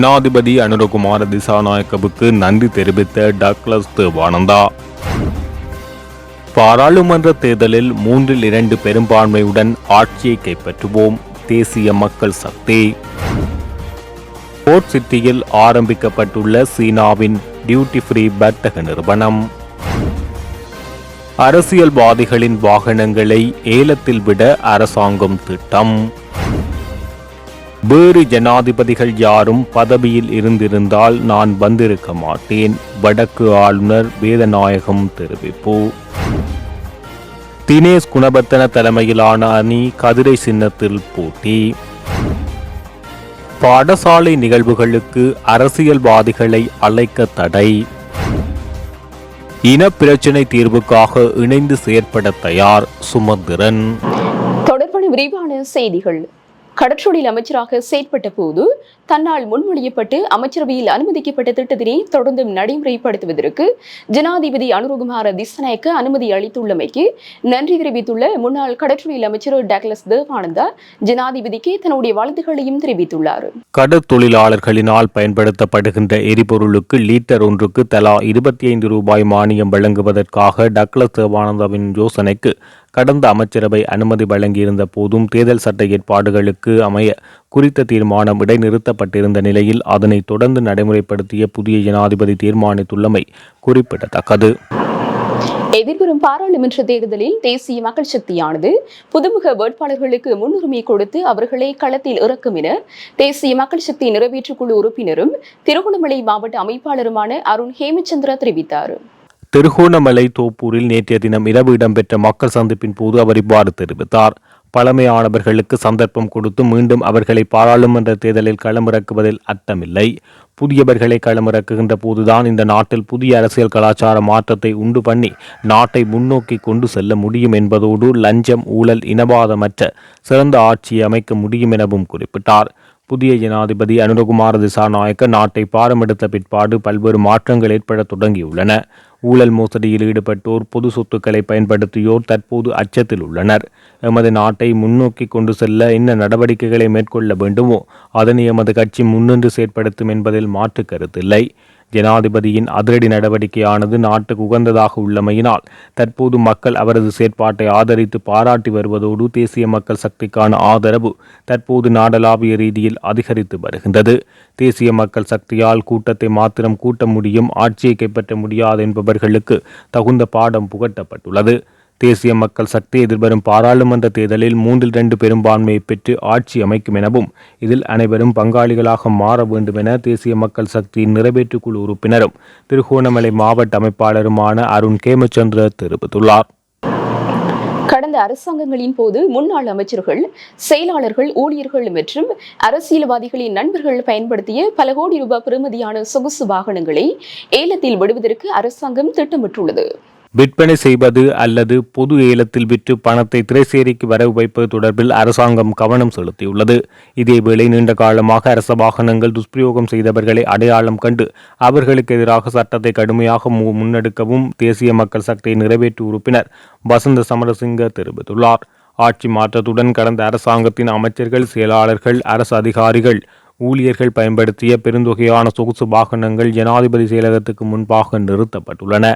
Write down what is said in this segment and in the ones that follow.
ஜனாதிபதி அனுரகுமார திசாநாயக்கவுக்கு நன்றி தெரிவித்த டக்ளஸ் தேவானந்தா பாராளுமன்ற தேர்தலில் மூன்றில் இரண்டு பெரும்பான்மையுடன் ஆட்சியை கைப்பற்றுவோம். தேசிய மக்கள் சக்தி. போர்ட் சிட்டியில் ஆரம்பிக்கப்பட்டுள்ள சீனாவின் டியூட்டி ஃப்ரீ வர்த்தக நிறுவனம். அரசியல்வாதிகளின் வாகனங்களை ஏலத்தில் விட அரசாங்கம் திட்டம். வேறு ஜனாதிபதிகள் யாரும் பதவியில் இருந்திருந்தால் நான் வந்திருக்க மாட்டேன். வடக்கு ஆளுநர் வேதநாயகம் தெரிவிப்பு. தினேஷ் குணபத்தன தலைமையிலான அணி கதிரை சின்னத்தில் போட்டி. பாடசாலை நிகழ்வுகளுக்கு அரசியல்வாதிகளை அழைக்க தடை. இன பிரச்சினை தீர்வுக்காக இணைந்து செயற்பட தயார் சுமந்திரன். தொடர்பான விரிவான செய்திகள். கடற்றொழில் அமைச்சராக செயற்பட்ட போது தன்னால் முன்மொழியப்பட்டு அமைச்சரவையில் அனுமதிக்கப்பட்ட திட்டத்தினை தொடர்ந்து நடைமுறைப்படுத்துவதற்கு ஜனாதிபதி அனுருகுமார திசநாயக்க அனுமதி அளித்துள்ளமைக்கு நன்றி தெரிவித்துள்ள முன்னாள் கடற்றொழில் அமைச்சர் டக்ளஸ் தேவானந்தா ஜனாதிபதிக்கு தன்னுடைய வாழ்த்துக்களையும் தெரிவித்துள்ளார். கடற்தொழிலாளர்களினால் பயன்படுத்தப்படுகின்ற எரிபொருளுக்கு லீட்டர் ஒன்றுக்கு தலா இருபத்தி ஐந்து ரூபாய் மானியம் வழங்குவதற்காக டக்ளஸ் தேவானந்தாவின் யோசனைக்கு கடந்த அமைச்சரவை அனுமதி வழங்கியிருந்த போதும் தேர்தல் சட்ட ஏற்பாடுகளுக்கு அமைய குறித்த தீர்மானம் இடைநிறுத்தப்பட்டிருந்த நிலையில் அதனை தொடர்ந்து நடைமுறைப்படுத்திய புதிய ஜனாதிபதி தீர்மானித்துள்ளமை குறிப்பிடத்தக்கது. எதிர்வரும் பாராளுமன்ற தேர்தலில் தேசிய மக்கள் சக்தியானது புதுமுக வேட்பாளர்களுக்கு முன்னுரிமை கொடுத்து அவர்களை களத்தில் இறக்கும் என தேசிய மக்கள் சக்தி நிறைவேற்றுக்குழு உறுப்பினரும் திருகோணமலை மாவட்ட அமைப்பாளருமான அருண் ஹேமச்சந்திரா தெரிவித்தார். திருகோணமலை தோப்பூரில் நேற்றைய தினம் இரவு இடம்பெற்ற மக்கள் சந்திப்பின் போது அவர் இவ்வாறு தெரிவித்தார். பழமையானவர்களுக்கு சந்தர்ப்பம் கொடுத்து மீண்டும் அவர்களை பாராளுமன்ற தேர்தலில் களமிறக்குவதில் அர்த்தமில்லை. புதியவர்களை களமிறக்குகின்ற போதுதான் இந்த நாட்டில் புதிய அரசியல் கலாச்சார மாற்றத்தை உண்டு பண்ணி நாட்டை முன்னோக்கி கொண்டு செல்ல முடியும் என்பதோடு லஞ்சம் ஊழல் இனவாதமற்ற சிறந்த ஆட்சியை அமைக்க முடியும் எனவும் குறிப்பிட்டார். புதிய ஜனாதிபதி அனுரகுமார திசாநாயக்க நாட்டை பாரமெடுத்த பிற்பாடு பல்வேறு மாற்றங்கள் ஏற்பட தொடங்கியுள்ளன. ஊழல் மோசடியில் ஈடுபட்டோர் பொது சொத்துக்களை பயன்படுத்தியோர் தற்போது அச்சத்தில் உள்ளனர். எமது நாட்டை முன்னோக்கி கொண்டு செல்ல என்ன நடவடிக்கைகளை மேற்கொள்ள வேண்டுமோ அதனை எமது கட்சி முன்னின்று செயற்படுத்தும் என்பதில் மாற்று கருத்தில்லை. ஜனாதிபதியின் அதிரடி நடவடிக்கையானது நாட்டுக்கு உகந்ததாக உள்ளமையினால் தற்போது மக்கள் அவரது செயற்பாட்டை ஆதரித்து பாராட்டி வருவதோடு தேசிய மக்கள் சக்திக்கான ஆதரவு தற்போது நாடளாவிய ரீதியில் அதிகரித்து வருகின்றது. தேசிய மக்கள் சக்தியால் கூட்டத்தை மாத்திரம் கூட்ட முடியும் ஆட்சியை கைப்பற்ற முடியாது என்பவர்களுக்கு தகுந்த பாடம் புகட்டப்பட்டுள்ளது. தேசிய மக்கள் சக்தி எதிர்வரும் பாராளுமன்ற தேர்தலில் மூன்றில் இரண்டு பெரும்பான்மையை பெற்று ஆட்சி அமைக்கும் எனவும் இதில் அனைவரும் பங்காளிகளாக மாற வேண்டும் என தேசிய மக்கள் சக்தியின் நிறைவேற்றுக் குழு உறுப்பினரும் திருகோணமலை மாவட்ட அமைப்பாளருமான அருண் கேமச்சந்திர தெரிவித்துள்ளார். கடந்த அரசாங்கங்களின் போது முன்னாள் அமைச்சர்கள் செயலாளர்கள் ஊழியர்கள் மற்றும் அரசியல்வாதிகளின் நண்பர்கள் பயன்படுத்திய பல கோடி ரூபாய் பெறுமதியான சொகுசு வாகனங்களை ஏலத்தில் விடுவதற்கு அரசாங்கம் திட்டமிட்டுள்ளது. விற்பனை செய்வது அல்லது பொது ஏலத்தில் விற்று பணத்தை திரைசேரிக்கு வரவு வைப்பது தொடர்பில் அரசாங்கம் கவனம் செலுத்தியுள்ளது. இதேவேளை நீண்ட காலமாக அரச வாகனங்கள் துஷ்பிரயோகம் செய்தவர்களை அடையாளம் கண்டு அவர்களுக்கு எதிராக சட்டத்தை கடுமையாக மு- முன்னெடுக்கவும் தேசிய மக்கள் சக்தியை நிறைவேற்று உறுப்பினர் வசந்த சமரசிங்க தெரிவித்துள்ளார். ஆட்சி மாற்றத்துடன் கடந்த அரசாங்கத்தின் அமைச்சர்கள் செயலாளர்கள் அரசு அதிகாரிகள் ஊழியர்கள் பயன்படுத்திய பெருந்தொகையான சொகுசு வாகனங்கள் ஜனாதிபதி செயலகத்துக்கு முன்பாக நிறுத்தப்பட்டுள்ளன.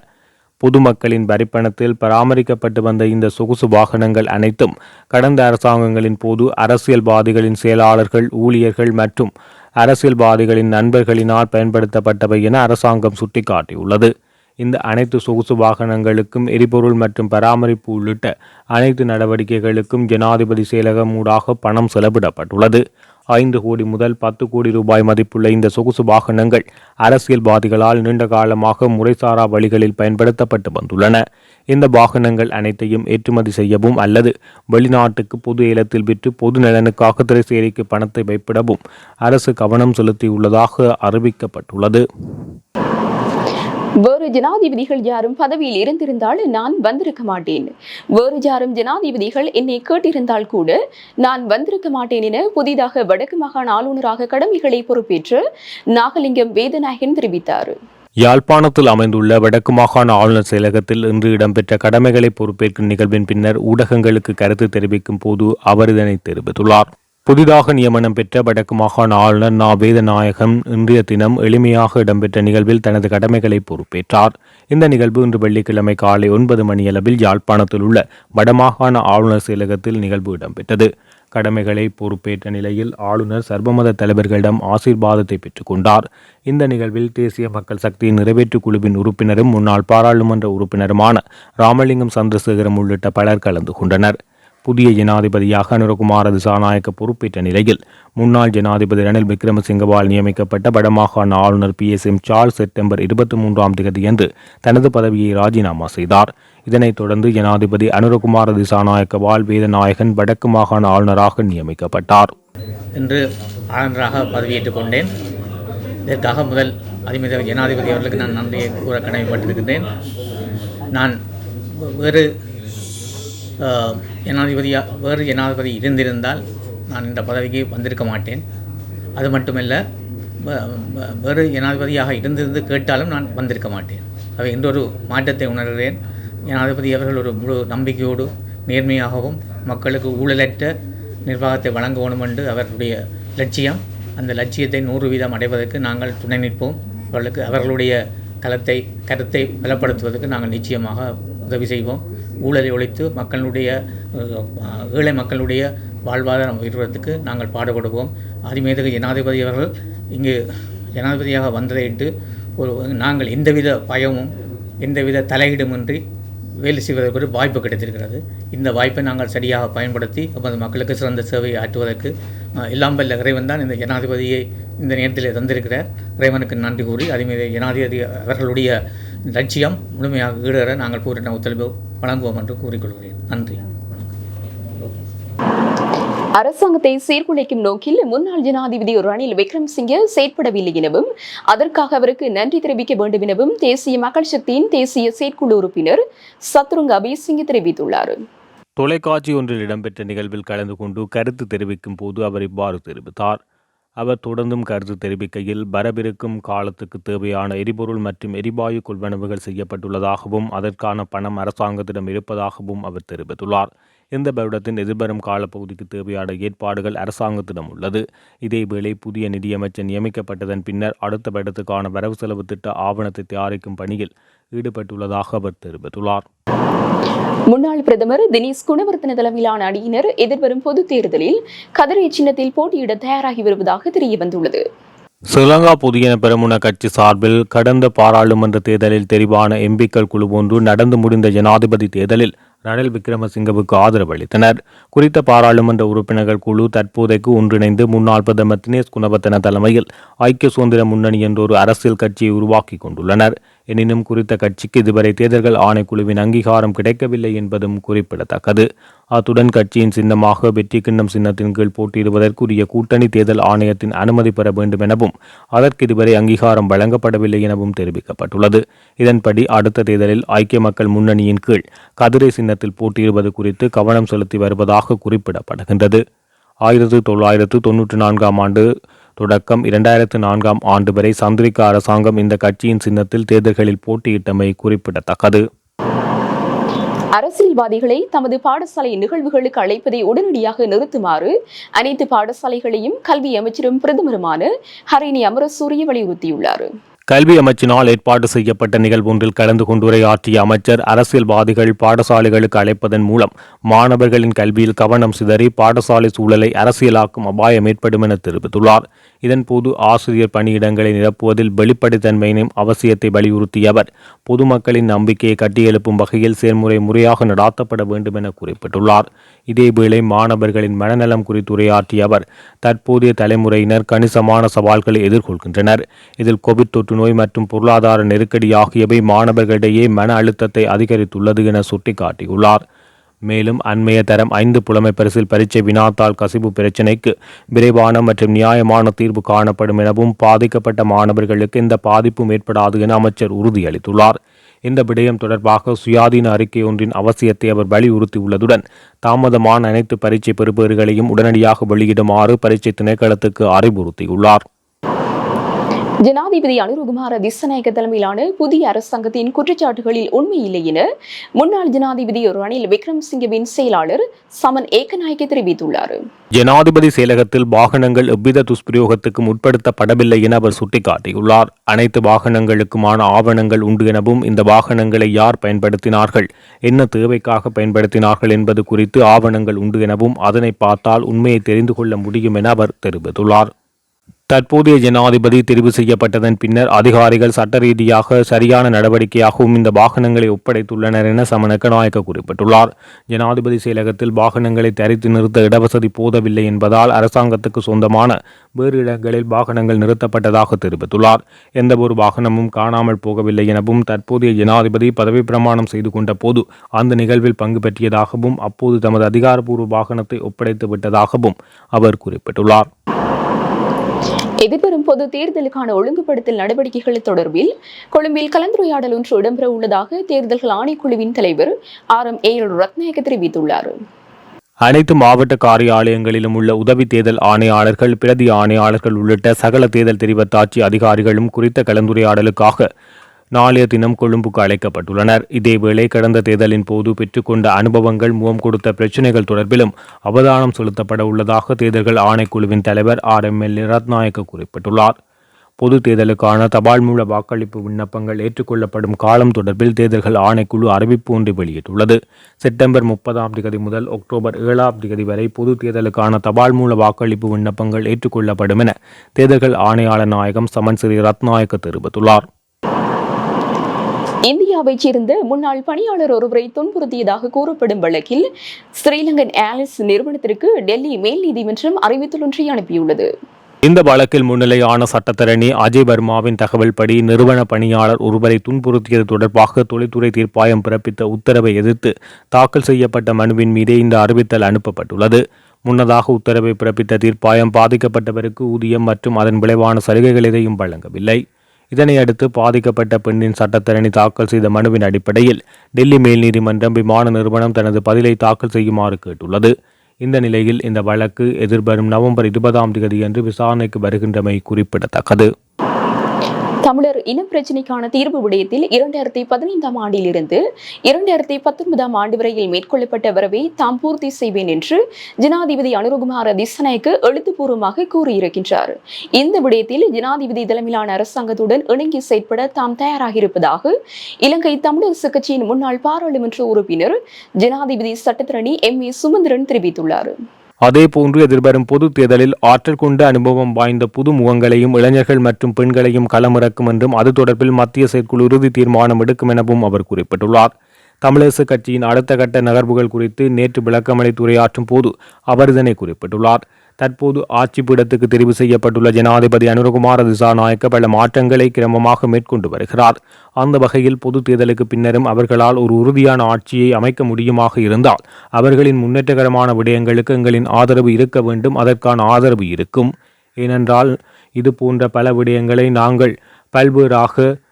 பொதுமக்களின் வரிப்பணத்தில் பராமரிக்கப்பட்டு வந்த இந்த சொகுசு வாகனங்கள் அனைத்தும் கடந்த அரசாங்கங்களின் போது அரசியல்வாதிகளின் செயலாளர்கள் ஊழியர்கள் மற்றும் அரசியல்வாதிகளின் நண்பர்களினால் பயன்படுத்தப்பட்டவை என அரசாங்கம் சுட்டிக்காட்டியுள்ளது. இந்த அனைத்து சொகுசு வாகனங்களுக்கும் எரிபொருள் மற்றும் பராமரிப்பு உள்ளிட்ட அனைத்து நடவடிக்கைகளுக்கும் ஜனாதிபதி செயலகம் ஊடாக பணம் செலவிடப்பட்டுள்ளது. ஐந்து கோடி முதல் பத்து கோடி ரூபாய் மதிப்புள்ள இந்த சொகுசு வாகனங்கள் அரசியல்வாதிகளால் நீண்ட காலமாக முறைசாரா வழிகளில் பயன்படுத்தப்பட்டு வந்துள்ளன. இந்த வாகனங்கள் அனைத்தையும் ஏற்றுமதி செய்யவும் அல்லது வெளிநாட்டுக்கு பொது ஏலத்தில் விற்று பொது நலனுக்காக திரைசேரிக்கு பணத்தை வைப்பிடவும் அரசு கவனம் செலுத்தியுள்ளதாக அறிவிக்கப்பட்டுள்ளது. வேறு ஜனாதிபதிகள் யாரும் பதவியில் இருந்திருந்தால் நான் வந்திருக்க மாட்டேன். வேறு யாரும் ஜனாதிபதிகள் என்னை கேட்டிருந்தால் கூட நான் வந்திருக்க மாட்டேன் என புதிதாக வடக்கு மாகாண ஆளுநராக கடமைகளை பொறுப்பேற்று நாகலிங்கம் வேதநாயகன் தெரிவித்தார். யாழ்ப்பாணத்தில் அமைந்துள்ள வடக்கு மாகாண ஆளுநர் செயலகத்தில் இன்று இடம்பெற்ற கடமைகளை பொறுப்பேற்கும் நிகழ்வின் பின்னர் ஊடகங்களுக்கு கருத்து தெரிவிக்கும் போது அவர் இதனை தெரிவித்துள்ளார். புதிதாக நியமனம் பெற்ற வடக்கு மாகாண ஆளுநர் நா வேதநாயகம் இன்றைய தினம் எளிமையாக இடம்பெற்ற நிகழ்வில் தனது கடமைகளை பொறுப்பேற்றார். இந்த நிகழ்வு இன்று வெள்ளிக்கிழமை காலை ஒன்பது மணியளவில் யாழ்ப்பாணத்தில் உள்ள வடமாகாண ஆளுநர் செயலகத்தில் நிகழ்வு இடம்பெற்றது. கடமைகளை பொறுப்பேற்ற நிலையில் ஆளுநர் சர்வமத தலைவர்களிடம் ஆசீர்வாதத்தை பெற்றுக்கொண்டார் இந்த நிகழ்வில் தேசிய மக்கள் சக்தியின் நிறைவேற்று குழுவின் உறுப்பினரும் முன்னாள் பாராளுமன்ற உறுப்பினருமான ராமலிங்கம் சந்திரசேகரம் உள்ளிட்ட பலர் கலந்து கொண்டனர். புதிய ஜனாதிபதியாக அனுரகுமார திசாநாயக்க பொறுப்பேற்ற நிலையில் முன்னாள் ஜனாதிபதி ரணில் விக்ரமசிங்கவால் நியமிக்கப்பட்ட வடமாகாண ஆளுநர் P. S. M. Charles September இருபத்தி மூன்றாம் தேதியன்று தனது பதவியை ராஜினாமா செய்தார். இதனைத் தொடர்ந்து ஜனாதிபதி அனுரகுமார திசாநாயக்கவால் வேதநாயகன் வடக்கு மாகாண ஆளுநராக நியமிக்கப்பட்டார். இன்று ஆளுநராக பதவியேற்றுக் கொண்டேன். இதற்காக முதல் அதிமுக ஜனாதிபதி அவர்களுக்கு நான் நன்றியை கூற கடமைப்பட்டிருக்கின்றேன். நான் வேறு ஜனாதிபதியாக வேறு ஜனாதிபதி இருந்திருந்தால் நான் இந்த பதவிக்கு வந்திருக்க மாட்டேன். அது மட்டுமல்ல வேறு ஜனாதிபதியாக இருந்திருந்து கேட்டாலும் நான் வந்திருக்க மாட்டேன். அவை இன்றொரு மாற்றத்தை உணர்கிறேன். ஜனாதிபதி அவர்கள் ஒரு முழு நம்பிக்கையோடு நேர்மையாகவும் மக்களுக்கு ஊழலற்ற நிர்வாகத்தை வழங்க வேண்டும் என்று அவருடைய லட்சியம். அந்த லட்சியத்தை நூறு வீதம் அடைவதற்கு நாங்கள் துணை நிற்போம். அவர்களுக்கு அவர்களுடைய களத்தை கருத்தை பலப்படுத்துவதற்கு நாங்கள் நிச்சயமாக உதவி செய்வோம். ஊழலை ஒழித்து மக்களுடைய ஏழை மக்களுடைய வாழ்வாதாரம் உயர்வதற்கு நாங்கள் பாடுபடுவோம். அதிமேதக ஜனாதிபதி அவர்கள் இங்கு ஜனாதிபதியாக வந்ததையிட்டு ஒரு நாங்கள் எந்தவித பயமும் எந்தவித தலையீடுமின்றி வேலை செய்வதற்கு ஒரு வாய்ப்பு கிடைத்திருக்கிறது. இந்த வாய்ப்பை நாங்கள் சரியாக பயன்படுத்தி நமது மக்களுக்கு சிறந்த சேவையை ஆற்றுவதற்கு இல்லாமல் எல்லாம் வல்ல இறைவன் தான் இந்த ஜனாதிபதியை இந்த நேரத்தில் தந்திருக்கிற இறைவனுக்கு நன்றி கூறி அதுமீது ஜனாதிபதி அவர்களுடைய லட்சியம் முழுமையாக ஈடுகிற நாங்கள் பூரண ஒத்துழைப்பு வழங்குவோம் என்று கூறிக்கொள்கிறேன். நன்றி. அரசாங்கத்தை சீர்குலைக்கும் நோக்கில் முன்னாள் ஜனாதிபதி ரணில் விக்ரம்சிங்கே செயற்படவில்லை எனவும் அதற்காக அவருக்கு நன்றி தெரிவிக்க வேண்டும் எனவும் தேசிய மக்கள் சக்தியின் தேசிய செயற்குழு உறுப்பினர் சத்ருங் அபிசிங் தெரிவித்துள்ளார். தொலைக்காட்சி ஒன்றில் இடம்பெற்ற நிகழ்வில் கலந்து கொண்டு கருத்து தெரிவிக்கும் போது அவர் இவ்வாறு தெரிவித்தார். அவர் தொடர்ந்தும் கருத்து தெரிவிக்கையில் வரவிருக்கும் காலத்துக்கு தேவையான எரிபொருள் மற்றும் எரிவாயு கொள்வனவுகள் செய்யப்பட்டுள்ளதாகவும் அதற்கான பணம் அரசாங்கத்திடம் இருப்பதாகவும் அவர் தெரிவித்துள்ளார். இந்த வருடத்தின் எதிர்வரும் காலப்பகுதிக்கு தேவையான ஏற்பாடுகள் அரசாங்கத்திடம் உள்ளது. இதேவேளை புதிய நிதியமைச்சர் நியமிக்கப்பட்டதன் பின்னர் அடுத்த வருடத்துக்கான வரவு செலவு திட்ட ஆவணத்தை தயாரிக்கும் பணியில் ஈடுபட்டுள்ளதாக அவர் தெரிவித்துள்ளார். முன்னாள் பிரதமர் தினேஷ் குணவர்த்தன தலைமையிலான அணியினர் எதிர்வரும் பொதுத் தேர்தலில் கதிரை சின்னத்தில் போட்டியிட தயாராகி வருவதாக தெரிய வந்துள்ளது ஸ்ரீலங்கா புதிய பெரமுன கட்சி சார்பில் கடந்த பாராளுமன்ற தேர்தலில் தெரிவான எம்பிக்கள் குழு ஒன்று நடந்து முடிந்த ஜனாதிபதி தேர்தலில் ரணில் விக்ரமசிங்கவுக்கு ஆதரவு அளித்தனர். குறித்த பாராளுமன்ற உறுப்பினர்கள் குழு தற்போதைக்கு ஒன்றிணைந்து முன்னாள் பிரதமர் தினேஷ் குணவர்த்தன தலைமையில் ஐக்கிய சுதந்திர முன்னணி என்றொரு அரசியல் கட்சியை உருவாக்கி கொண்டுள்ளனர். எனினும் குறித்த கட்சிக்கு இதுவரை தேர்தல்கள் ஆணைக்குழுவின் அங்கீகாரம் கிடைக்கவில்லை என்பதும் குறிப்பிடத்தக்கது. அத்துடன் கட்சியின் சின்னமாக வெற்றி கிண்ணம் சின்னத்தின் கீழ் போட்டியிடுவதற்குரிய கூட்டணி தேர்தல் ஆணையத்தின் அனுமதி பெற வேண்டும் எனவும் அதற்கு இதுவரை அங்கீகாரம் வழங்கப்படவில்லை எனவும் தெரிவிக்கப்பட்டுள்ளது. இதன்படி அடுத்த தேர்தலில் ஐக்கிய மக்கள் முன்னணியின் கீழ் கதிரை சின்னத்தில் போட்டியிடுவது குறித்து கவனம் செலுத்தி வருவதாக குறிப்பிடப்படுகின்றது. ஆயிரத்து தொள்ளாயிரத்து தொன்னூற்றி நான்காம் ஆண்டு தொடக்கம் இரண்டாயிரத்து நான்காம் ஆண்டு வரை சந்திரிகா அரசாங்கம் இந்த கட்சியின் சின்னத்தில் தேர்தல்களில் போட்டியிட்டமை குறிப்பிடத்தக்கது. அரசியல்வாதிகளை தமது பாடசாலை நிகழ்வுகளுக்கு அழைப்பதை உடனடியாக நிறுத்துமாறு அனைத்து பாடசாலைகளையும் கல்வி அமைச்சரும் பிரதமருமான ஹரிணி அமரசூரிய வலியுறுத்தியுள்ளார். கல்வி அமைச்சினால் ஏற்பாடு செய்யப்பட்ட நிகழ்வொன்றில் கலந்து கொண்டு உரையாற்றிய அமைச்சர் அரசியல்வாதிகள் பாடசாலைகளுக்கு அழைப்பதன் மூலம் மாணவர்களின் கல்வியில் கவனம் சிதறி பாடசாலை சூழலை அரசியலாக்கும் அபாயம் ஏற்படும் என தெரிவித்துள்ளார். இதன்போது ஆசிரியர் பணியிடங்களை நிரப்புவதில் வெளிப்படைத்தன்மையினும் அவசியத்தை வலியுறுத்திய அவர் பொதுமக்களின் நம்பிக்கையை கட்டியெழுப்பும் வகையில் செயல்முறை முறையாக நடாத்தப்பட வேண்டும் என குறிப்பிட்டுள்ளார். இதேவேளை மாணவர்களின் மனநலம் குறித்து உரையாற்றிய அவர் தற்போதைய தலைமுறையினர் கணிசமான சவால்களை எதிர்கொள்கின்றனர். இதில் கோவிட் தொற்று நோய் மற்றும் பொருளாதார நெருக்கடி ஆகியவை மாணவர்களிடையே மன அழுத்தத்தை அதிகரித்துள்ளது என சுட்டிக்காட்டியுள்ளார். மேலும் அண்மைய தரம் ஐந்து புலமை பரிசில் பரீட்சை வினாத்தாள் கசிவு பிரச்சினைக்கு விரைவான மற்றும் நியாயமான தீர்வு காணப்படும் எனவும் பாதிக்கப்பட்ட மாணவர்களுக்கு இந்த பாதிப்பும் ஏற்படாது என அமைச்சர் உறுதியளித்துள்ளார். இந்த விடயம் தொடர்பாக சுயாதீன அறிக்கை ஒன்றின் அவசியத்தை அவர் வலியுறுத்தியுள்ளதுடன் தாமதமான அனைத்து பரீட்சை பெறுபவர்களையும் உடனடியாக வெளியிடுமாறு பரீட்சை திணைக்களத்துக்கு அறிவுறுத்தியுள்ளார். ஜனாதிபதி அனுருகுமார திசநாயக்க தலைமையிலான புதிய அரசாங்கத்தின் குற்றச்சாட்டுகளில் உண்மை இல்லை என முன்னாள் ஜனாதிபதி ரணில் விக்ரம்சிங்கவின் செயலாளர் சமன் ஏக்கநாயக்க தெரிவித்துள்ளார். ஜனாதிபதி செயலகத்தில் வாகனங்கள் எவ்வித துஷ்பிரயோகத்துக்கும் உட்படுத்தப்படவில்லை என அவர் சுட்டிக்காட்டியுள்ளார். அனைத்து வாகனங்களுக்குமான ஆவணங்கள் உண்டு எனவும் இந்த வாகனங்களை யார் பயன்படுத்தினார்கள் என்ன தேவைக்காக பயன்படுத்தினார்கள் என்பது குறித்து ஆவணங்கள் உண்டு எனவும் அதனை பார்த்தால் உண்மையை தெரிந்து கொள்ள முடியும் என அவர் தெரிவித்துள்ளார். தற்போதைய ஜனாதிபதி தெரிவு செய்யப்பட்டதன் பின்னர் அதிகாரிகள் சட்ட ரீதியாக சரியான நடவடிக்கையாகவும் இந்த வாகனங்களை ஒப்படைத்துள்ளனர் என சமநக்கநாயக்க குறிப்பிட்டுள்ளார். ஜனாதிபதி செயலகத்தில் வாகனங்களை தரித்து நிறுத்த இடவசதி போதவில்லை என்பதால் அரசாங்கத்துக்கு சொந்தமான வேறு இடங்களில் வாகனங்கள் நிறுத்தப்பட்டதாக தெரிவித்துள்ளார். எந்தவொரு வாகனமும் காணாமல் போகவில்லை எனவும் தற்போதைய ஜனாதிபதி பதவி பிரமாணம் செய்து கொண்ட போது அந்த நிகழ்வில் பங்கு பெற்றியதாகவும் அப்போது தமது அதிகாரப்பூர்வ வாகனத்தை ஒப்படைத்து விட்டதாகவும் அவர் குறிப்பிட்டுள்ளார். எதிர்வரும் பொது தேர்தலுக்கான ஒழுங்குபடுத்தல் நடவடிக்கைகள் தொடர்பில் கொழும்பில் கலந்துரையாடல் ஒன்று இடம்பெற உள்ளதாக தேர்தல்கள் ஆணைக்குழுவின் தலைவர் ஆர் எம் ஏ ரத்நாயக தெரிவித்துள்ளார். அனைத்து மாவட்ட காரியாலயங்களிலும் உள்ள உதவி தேர்தல் ஆணையாளர்கள் பிரதி ஆணையாளர்கள் உள்ளிட்ட சகல தேர்தல் தெரிவத்தாட்சி அதிகாரிகளும் குறித்த கலந்துரையாடலுக்காக நாளைய தினம் கொழும்புக்கு அழைக்கப்பட்டுள்ளனர். இதேவேளை கடந்த தேர்தலின் போது பெற்றுக்கொண்ட அனுபவங்கள் முகம் கொடுத்த பிரச்சினைகள் தொடர்பிலும் அவதானம் செலுத்தப்பட உள்ளதாக தேர்தல்கள் ஆணைக்குழுவின் தலைவர் ஆர் எம் எல் ரத்நாயக்க குறிப்பிட்டுள்ளார். பொது தேர்தலுக்கான தபால் மூல வாக்களிப்பு விண்ணப்பங்கள் ஏற்றுக்கொள்ளப்படும் காலம் தொடர்பில் தேர்தல்கள் ஆணைக்குழு அறிவிப்பு ஒன்று வெளியிட்டுள்ளது. செப்டம்பர் முப்பதாம் தேதி முதல் அக்டோபர் ஏழாம் தேதி வரை பொது தேர்தலுக்கான தபால் மூல வாக்களிப்பு விண்ணப்பங்கள் ஏற்றுக்கொள்ளப்படும் என தேர்தல்கள் ஆணையாளர் நாயகம் சமன் ஸ்ரீ ரத்நாயக்க தெரிவித்துள்ளார். இந்தியாவைச் சேர்ந்த முன்னாள் பணியாளர் ஒருவரை துன்புறுத்தியதாக கூறப்படும் வழக்கில் ஸ்ரீலங்கன் ஏர்லைன்ஸ் நிறுவனத்திற்கு டெல்லி மேல் நீதிமன்றம் அறிவித்தலொன்றை அனுப்பியுள்ளது. இந்த வழக்கில் முன்னிலையான சட்டத்தரணி அஜய் வர்மாவின் தகவல்படி நிறுவன பணியாளர் ஒருவரை துன்புறுத்தியது தொடர்பாக தொழில்துறை தீர்ப்பாயம் பிறப்பித்த உத்தரவை எதிர்த்து தாக்கல் செய்யப்பட்ட மனுவின் மீதே இந்த அறிவித்தல் அனுப்பப்பட்டுள்ளது. முன்னதாக உத்தரவை பிறப்பித்த தீர்ப்பாயம் பாதிக்கப்பட்டவருக்கு ஊதியம் மற்றும் அதன் விளைவான சலுகைகள் எதையும் வழங்கவில்லை. இதனை அடுத்து பாதிக்கப்பட்ட பெண்ணின் சட்டத்தரணி தாக்கல் செய்த மனுவின் அடிப்படையில் டெல்லி மேல் நீதிமன்றம் விமான நிறுவனம் தனது பதிலை தாக்கல் செய்யுமாறு கேட்டுள்ளது. இந்த நிலையில் இந்த வழக்கு எதிர்வரும் நவம்பர் இருபதாம் தேதியன்று விசாரணைக்கு வருகின்றமை குறிப்பிடத்தக்கது. தமிழர் இனப்பிரச்சினைக்கான தீர்வு விடயத்தில் இரண்டாயிரத்தி பதினைந்தாம் ஆண்டிலிருந்து இரண்டாயிரத்தி பத்தொன்பதாம் ஆண்டு வரையில் மேற்கொள்ளப்பட்ட வரவை தாம் பூர்த்தி செய்வேன் என்று ஜனாதிபதி அனுரகுமார திசநாயக்கு எழுத்துப்பூர்வமாக கூறியிருக்கின்றார். இந்த விடயத்தில் ஜனாதிபதி தலைமையிலான அரசாங்கத்துடன் இணங்கி செயற்பட தாம் தயாராக இருப்பதாக இலங்கை தமிழரசு கட்சியின் முன்னாள் பாராளுமன்ற உறுப்பினர் ஜனாதிபதி சட்டத்திரணி எம் ஏ சுமந்திரன் தெரிவித்துள்ளார். அதேபோன்று எதிர்வரும் பொது தேர்தலில் ஆற்றல் கொண்ட அனுபவம் வாய்ந்த புது முகங்களையும் இளைஞர்கள் மற்றும் பெண்களையும் களமிறக்கும் என்றும் அது தொடர்பில் மத்திய செயற்குழு இறுதி தீர்மானம் எடுக்கும் எனவும் அவர் குறிப்பிட்டுள்ளார். தமிழரசு கட்சியின் அடுத்த கட்ட நகர்வுகள் குறித்து நேற்று விளக்கமளித்து உரையாற்றும் போது அவர் இதனை குறிப்பிட்டுள்ளார். தற்போது ஆட்சி பீடத்துக்கு தெரிவு செய்யப்பட்டுள்ள ஜனாதிபதி அனுரகுமார திசாநாயக்க பல மாற்றங்களை கிரமமாக மேற்கொண்டு வருகிறார். அந்த வகையில் பொது தேர்தலுக்கு பின்னரும் அவர்களால் ஒரு உறுதியான ஆட்சியை அமைக்க முடியுமாக இருந்தால் அவர்களின் முன்னேற்றகரமான விடயங்களுக்கு எங்களின் ஆதரவு இருக்க வேண்டும் அதற்கான ஆதரவு இருக்கும். ஏனென்றால் இது போன்ற பல விடயங்களை நாங்கள் பல்வேறாக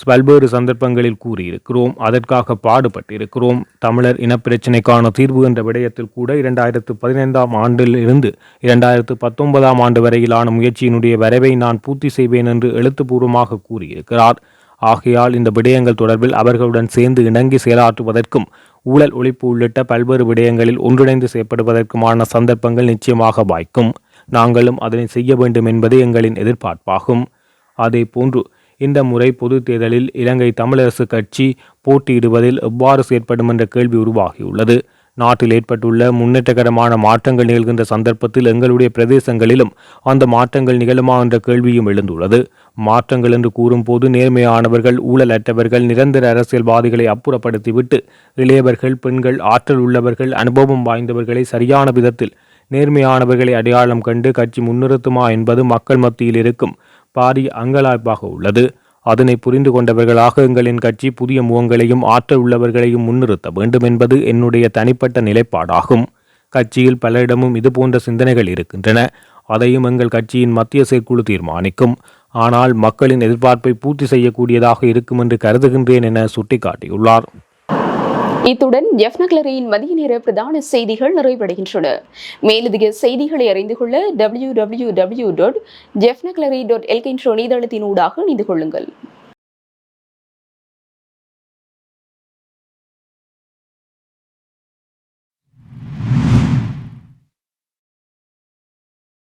பல்வேறு சந்தர்ப்பங்களில் கூறியிருக்கிறோம். அதற்காக பாடுபட்டிருக்கிறோம். தமிழர் இனப்பிரச்சினைக்கான தீர்வு என்ற விடயத்தில் கூட இரண்டாயிரத்து பதினைந்தாம் ஆண்டில் இருந்து இரண்டாயிரத்து பத்தொன்பதாம் ஆண்டு வரையிலான முயற்சியினுடைய வரைவை நான் பூர்த்தி செய்வேன் என்று எழுத்துப்பூர்வமாக கூறியிருக்கிறார். ஆகையால் இந்த விடயங்கள் தொடர்பில் அவர்களுடன் சேர்ந்து இணங்கி செயலாற்றுவதற்கும் ஊழல் ஒழிப்பு உள்ளிட்ட பல்வேறு விடயங்களில் ஒன்றிணைந்து செயற்படுவதற்குமான சந்தர்ப்பங்கள் நிச்சயமாக வாய்க்கும். நாங்களும் அதனை செய்ய வேண்டும் என்பது எங்களின் எதிர்பார்ப்பாகும். அதே போன்று இந்த முறை பொது தேர்தலில் இலங்கை தமிழரசு கட்சி போட்டியிடுவதில் எவ்வாறு செயற்படும் என்ற கேள்வி உருவாகியுள்ளது. நாட்டில் ஏற்பட்டுள்ள முன்னேற்றகரமான மாற்றங்கள் நிகழ்கின்ற சந்தர்ப்பத்தில் எங்களுடைய பிரதேசங்களிலும் அந்த மாற்றங்கள் நிகழுமா என்ற கேள்வியும் எழுந்துள்ளது. மாற்றங்கள் என்று கூறும்போது நேர்மையானவர்கள் ஊழலற்றவர்கள் நிரந்தர அரசியல்வாதிகளை அப்புறப்படுத்திவிட்டு இளையவர்கள் பெண்கள் ஆற்றல் உள்ளவர்கள் அனுபவம் வாய்ந்தவர்களை சரியான விதத்தில் நேர்மையானவர்களை அடையாளம் கண்டு கட்சி முன்னிறுத்துமா என்பது மக்கள் மத்தியில் இருக்கும் பாரிய அங்கலாய்ப்பாக உள்ளது. அதனை புரிந்து கொண்டவர்களாக எங்களின் கட்சி புதிய முகங்களையும் ஆற்றல் உள்ளவர்களையும் முன்னிறுத்த வேண்டும் என்பது என்னுடைய தனிப்பட்ட நிலைப்பாடாகும். கட்சியில் பலரிடமும் இதுபோன்ற சிந்தனைகள் இருக்கின்றன. அதையும் எங்கள் கட்சியின் மத்திய செயற்குழு தீர்மானிக்கும். ஆனால் மக்களின் எதிர்பார்ப்பை பூர்த்தி செய்யக்கூடியதாக இருக்கும் என்று கருதுகின்றேன் என சுட்டிக்காட்டியுள்ளார். இத்துடன் ஜெஃப்னக்லரியின் மதிய நேர பிரதான செய்திகள் நிறைவடைகின்றன. மேலதிக செய்திகளை அறிந்து கொள்ள டபிள்யூ டபிள்யூ டபிள்யூ டாட் ஜெஃப்னக்லரி டாட் எல்கின்ற இணையதளத்தினூடாக இணைந்து கொள்ளுங்கள்.